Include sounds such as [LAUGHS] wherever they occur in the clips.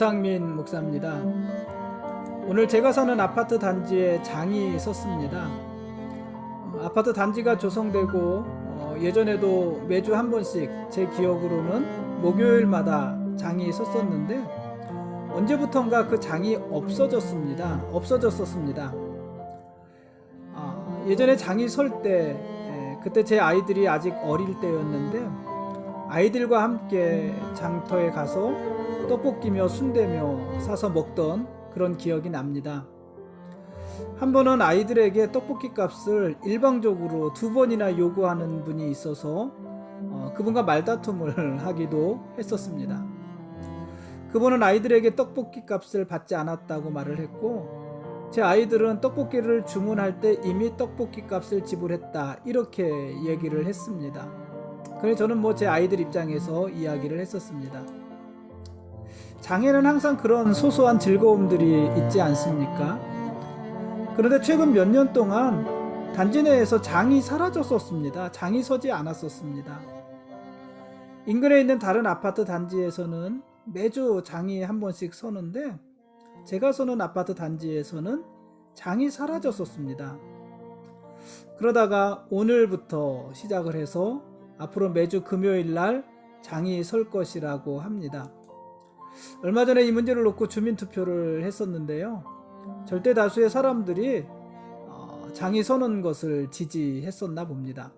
유상민 목사입니다. 오늘 제가 사는 아파트 단지에 장이 섰습니다. 어, 아파트 단지가 조성되고 어, 예전에도 매주 한 번씩 제 기억으로는 목요일마다 장이 섰었는데 언제부턴가 그 장이 없어졌습니다. 없어졌었습니다. 아, 예전에 장이 설 때 그때 제 아이들이 아직 어릴 때였는데 아이들과 함께 장터에 가서 떡볶이며 순대며 사서 먹던 그런 기억이 납니다. 한 번은 아이들에게 떡볶이 값을 일방적으로 두 번이나 요구하는 분이 있어서 어, 그분과 말다툼을 [LAUGHS] 하기도 했었습니다. 그분은 아이들에게 떡볶이 값을 받지 않았다고 말을 했고 제 아이들은 떡볶이를 주문할 때 이미 떡볶이 값을 지불했다 이렇게 얘기를 했습니다. 그래서 저는 뭐 제 아이들 입장에서 이야기를 했었습니다. 장에는 항상 그런 소소한 즐거움들이 있지 않습니까? 그런데 최근 몇 년 동안 단지 내에서 장이 사라졌었습니다. 장이 서지 않았었습니다. 인근에 있는 다른 아파트 단지에서는 매주 장이 한 번씩 서는데 제가 서는 아파트 단지에서는 장이 사라졌었습니다. 그러다가 오늘부터 시작을 해서 앞으로 매주 금요일 날 장이 설 것이라고 합니다. 얼마 전에 이 문제를 놓고 주민 투표를 했었는데요. 절대 다수의 사람들이 어, 장이 서는 것을 지지했었나 봅니다.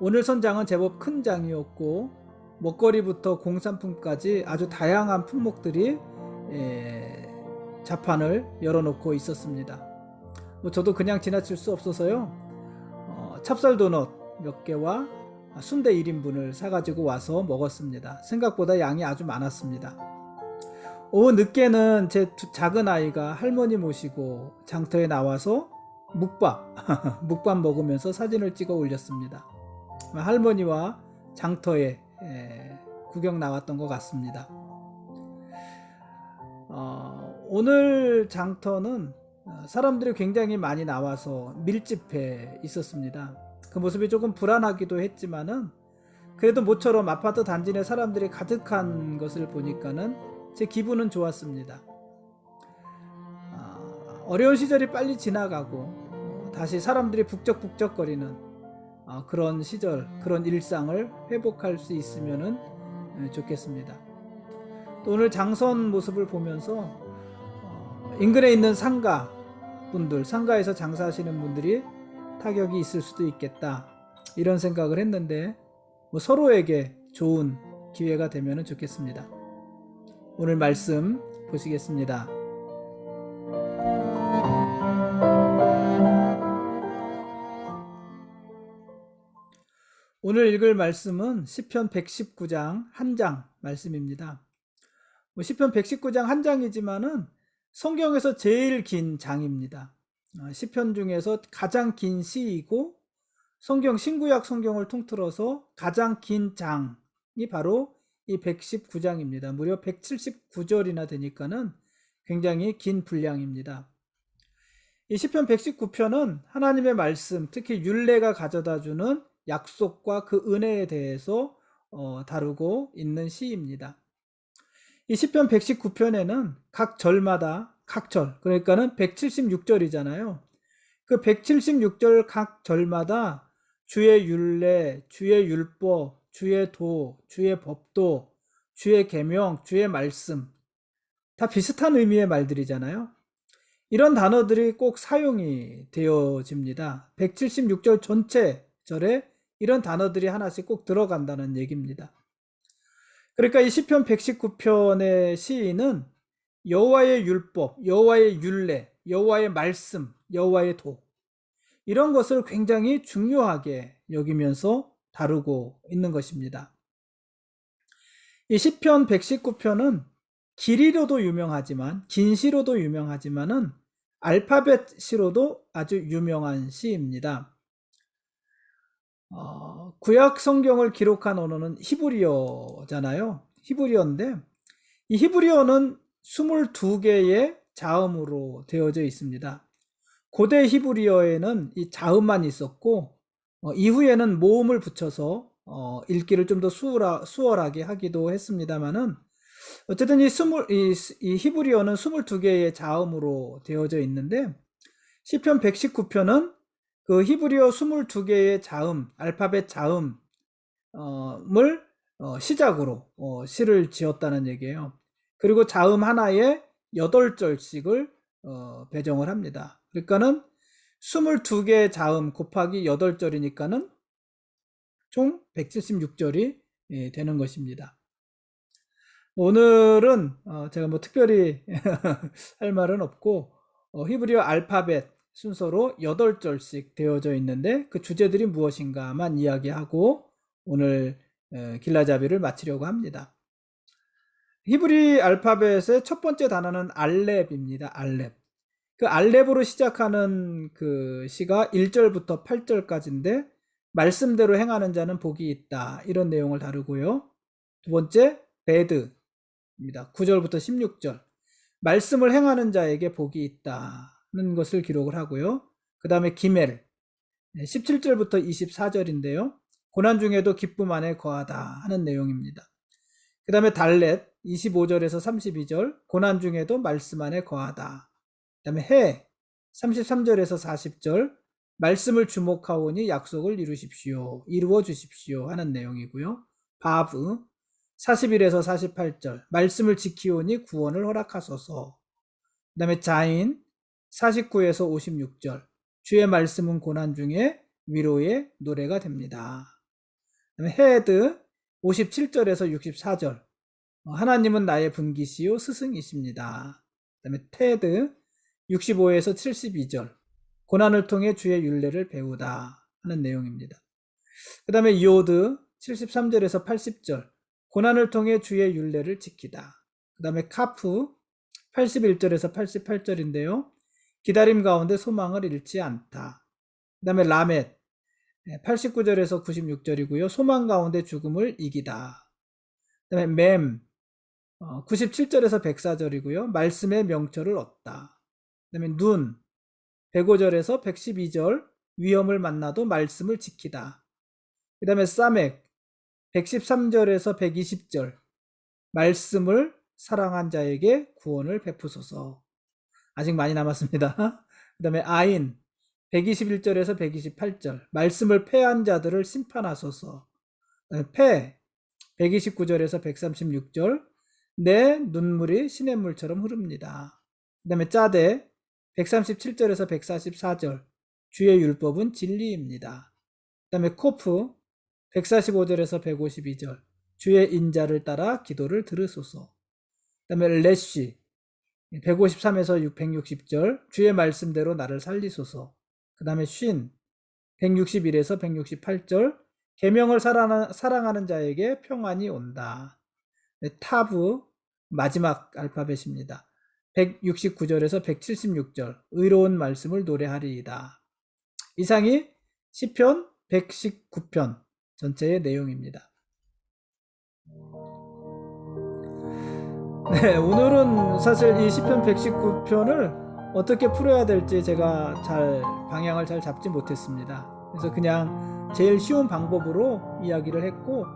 오늘 선 장은 제법 큰 장이었고 먹거리부터 공산품까지 아주 다양한 품목들이 예, 자판을 열어놓고 있었습니다. 뭐 저도 그냥 지나칠 수 없어서요. 어, 찹쌀 도넛 몇 개와 순대 1인분을 사가지고 와서 먹었습니다. 생각보다 양이 아주 많았습니다. 오후 늦게는 제 두- 작은 아이가 할머니 모시고 장터에 나와서 묵밥, [LAUGHS] 묵밥 먹으면서 사진을 찍어 올렸습니다. 할머니와 장터에 에, 구경 나왔던 것 같습니다. 어, 오늘 장터는 어, 사람들이 굉장히 많이 나와서 밀집해 있었습니다. 그 모습이 조금 불안하기도 했지만은 그래도 모처럼 아파트 단지 내 사람들이 가득한 것을 보니까는 제 기분은 좋았습니다. 아, 어려운 시절이 빨리 지나가고 어, 다시 사람들이 북적북적거리는 어, 그런 시절, 그런 일상을 회복할 수 있으면은 예, 좋겠습니다. 또 오늘 장선 모습을 보면서 어, 인근에 있는 상가 분들, 상가에서 장사하시는 분들이 타격이 있을 수도 있겠다 이런 생각을 했는데 뭐 서로에게 좋은 기회가 되면 좋겠습니다. 오늘 말씀 보시겠습니다. 오늘 읽을 말씀은 시편 119장 한 장 말씀입니다. 뭐 시편 119장 한 장이지만은 성경에서 제일 긴 장입니다. 어, 시편 중에서 가장 긴 시이고 성경 신구약 성경을 통틀어서 가장 긴 장이 바로 이 119장입니다. 무려 179절이나 되니까는 굉장히 긴 분량입니다. 이 시편 119편은 하나님의 말씀, 특히 율례가 가져다 주는 약속과 그 은혜에 대해서 어, 다루고 있는 시입니다. 이 시편 119편에는 각 절마다 각 절, 그러니까는 176절이잖아요. 그 176절 각 절마다 주의 율례, 주의 율법, 주의 도, 주의 법도, 주의 계명, 주의 말씀 다 비슷한 의미의 말들이잖아요. 이런 단어들이 꼭 사용이 되어집니다. 176절 전체 절에 이런 단어들이 하나씩 꼭 들어간다는 얘기입니다. 그러니까 이 시편 119편의 시인은 여호와의 율법, 여호와의 율례, 여호와의 말씀, 여호와의 도 이런 것을 굉장히 중요하게 여기면서 다루고 있는 것입니다. 이 시편 119편은 길이로도 유명하지만 긴 시로도 유명하지만은 알파벳 시로도 아주 유명한 시입니다. 어, 구약 성경을 기록한 언어는 히브리어잖아요. 히브리어인데 이 히브리어는 22개의 자음으로 되어져 있습니다. 고대 히브리어에는 이 자음만 있었고 어, 이후에는 모음을 붙여서 어, 읽기를 좀 더 수월하, 수월하게 하기도 했습니다만은 어쨌든 이 스물 이, 스- 이 히브리어는 22개의 자음으로 되어져 있는데 시편 119편은 그 히브리어 22개의 자음, 알파벳 자음을 어, 시작으로 어, 시를 지었다는 얘기예요. 그리고 자음 하나에 8절씩을 어, 배정을 합니다. 그러니까는 22개 자음 곱하기 8절이니까는 총 176절이 예, 되는 것입니다. 오늘은 어, 제가 뭐 특별히 [LAUGHS] 할 말은 없고 어, 히브리어 알파벳 순서로 8절씩 되어져 있는데 그 주제들이 무엇인가만 이야기하고 오늘 에, 길라자비를 마치려고 합니다. 히브리 알파벳의 첫 번째 단어는 알렙입니다. 알렙. 그 알렙으로 시작하는 그 시가 1절부터 8절까지인데 말씀대로 행하는 자는 복이 있다. 이런 내용을 다루고요. 두 번째 베드입니다. 9절부터 16절. 말씀을 행하는 자에게 복이 있다는 것을 기록을 하고요. 그 다음에 기멜 17절부터 24절인데요. 고난 중에도 기쁨 안에 거하다 하는 내용입니다. 그 다음에 달렛 25절에서 32절 고난 중에도 말씀 안에 거하다. 그 다음에 해 33절에서 40절 말씀을 주목하오니 약속을 이루십시오. 이루어 주십시오 하는 내용이고요. 바브 41에서 48절 말씀을 지키오니 구원을 허락하소서. 그 다음에 자인 49에서 56절 주의 말씀은 고난 중에 위로의 노래가 됩니다. 그 다음에 헤드 57절에서 64절 어, 하나님은 나의 분기시요 스승이십니다. 그다음에 테드 65에서 72절 고난을 통해 주의 윤례를 배우다 하는 내용입니다. 그다음에 요드 73절에서 80절 고난을 통해 주의 윤례를 지키다. 그다음에 카프 81절에서 88절인데요. 기다림 가운데 소망을 잃지 않다. 그다음에 라멧 89절에서 96절이고요. 소망 가운데 죽음을 이기다. 그 다음에 맴 97절에서 104절이고요. 말씀의 명철을 얻다. 그 다음에 눈 105절에서 112절 위험을 만나도 말씀을 지키다. 그 다음에 싸맥 113절에서 120절 말씀을 사랑한 자에게 구원을 베푸소서. 아직 많이 남았습니다. [LAUGHS] 그 다음에 아인 121절에서 128절 말씀을 패한 자들을 심판하소서. 패 129절에서 136절 내 눈물이 시냇물처럼 흐릅니다. 그 다음에 짜대 137절에서 144절 주의 율법은 진리입니다. 그 다음에 코프 145절에서 152절 주의 인자를 따라 기도를 들으소서. 그 다음에 레쉬 153에서 160절 주의 말씀대로 나를 살리소서. 그 다음에 쉰 161에서 168절 계명을 사랑하는, 사랑하는 자에게 평안이 온다. 네, 타브 마지막 알파벳입니다. 169절에서 176절 의로운 말씀을 노래하리이다. 이상이 시편 119편 전체의 내용입니다. 네, 오늘은 사실 이 시편 119편을 어떻게 풀어야 될지 제가 잘 방향을 잘 잡지 못했습니다. 그래서 그냥 제일 쉬운 방법으로 이야기를 했고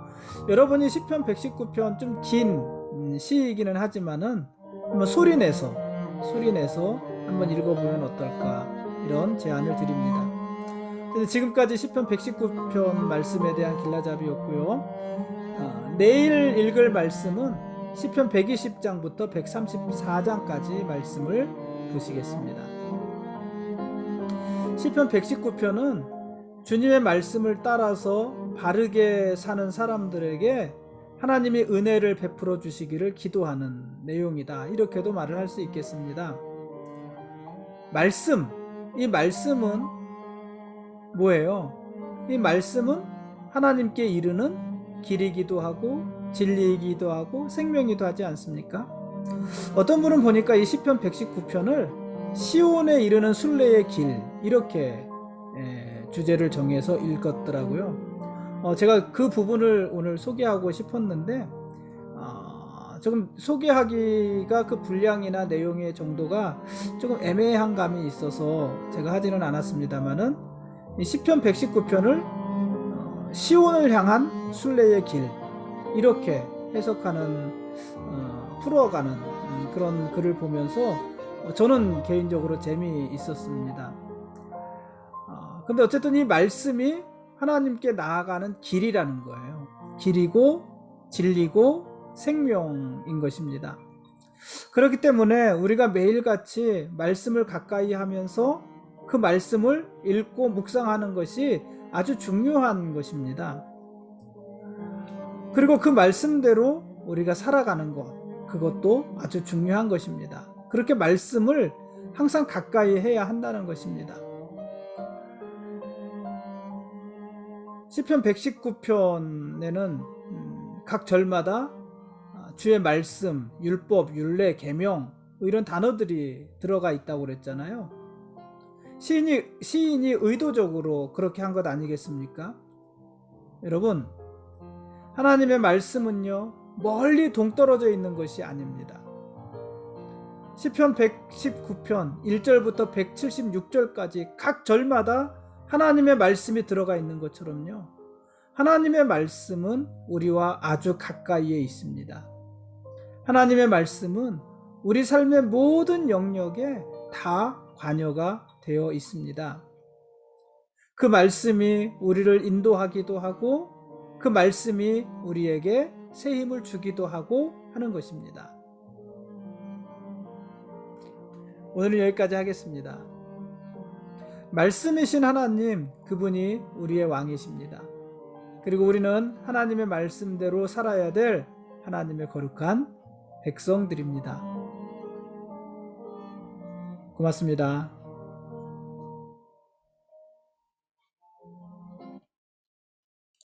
여러분이 시편 119편 좀 긴 시이기는 하지만은 한번 소리 내서 소리 내서 한번 읽어보면 어떨까 이런 제안을 드립니다. 지금까지 시편 119편 말씀에 대한 길라잡이였고요. 어, 내일 읽을 말씀은 시편 120장부터 134장까지 말씀을 보시겠습니다. 시편 119편은 주님의 말씀을 따라서 바르게 사는 사람들에게 하나님이 은혜를 베풀어 주시기를 기도하는 내용이다. 이렇게도 말을 할 수 있겠습니다. 말씀, 이 말씀은 뭐예요? 이 말씀은 하나님께 이르는 길이기도 하고 진리이기도 하고 생명이기도 하지 않습니까? 어떤 분은 보니까 이 시편 119편을 시온에 이르는 순례의 길 이렇게 에, 주제를 정해서 읽었더라고요. 어, 제가 그 부분을 오늘 소개하고 싶었는데 어, 조금 소개하기가 그 분량이나 내용의 정도가 조금 애매한 감이 있어서 제가 하지는 않았습니다만은 이 시편 119편을 어, 시온을 향한 순례의 길 이렇게 해석하는 어, 풀어가는 음, 그런 글을 보면서 어, 저는 개인적으로 재미있었습니다. 어, 근데 어쨌든 이 말씀이 하나님께 나아가는 길이라는 거예요. 길이고 진리고 생명인 것입니다. 그렇기 때문에 우리가 매일같이 말씀을 가까이 하면서 그 말씀을 읽고 묵상하는 것이 아주 중요한 것입니다. 그리고 그 말씀대로 우리가 살아가는 것, 그것도 아주 중요한 것입니다. 그렇게 말씀을 항상 가까이 해야 한다는 것입니다. 시편 119편에는 음, 각 절마다 아, 주의 말씀, 율법, 율례, 계명 뭐 이런 단어들이 들어가 있다고 그랬잖아요. 시인이 시인이 의도적으로 그렇게 한 것 아니겠습니까? 여러분, 하나님의 말씀은요. 멀리 동떨어져 있는 것이 아닙니다. 시편 119편 1절부터 176절까지 각 절마다 하나님의 말씀이 들어가 있는 것처럼요. 하나님의 말씀은 우리와 아주 가까이에 있습니다. 하나님의 말씀은 우리 삶의 모든 영역에 다 관여가 되어 있습니다. 그 말씀이 우리를 인도하기도 하고 그 말씀이 우리에게 새 힘을 주기도 하고 하는 것입니다. 오늘은 여기까지 하겠습니다. 말씀이신 하나님, 그분이 우리의 왕이십니다. 그리고 우리는 하나님의 말씀대로 살아야 될 하나님의 거룩한 백성들입니다. 고맙습니다.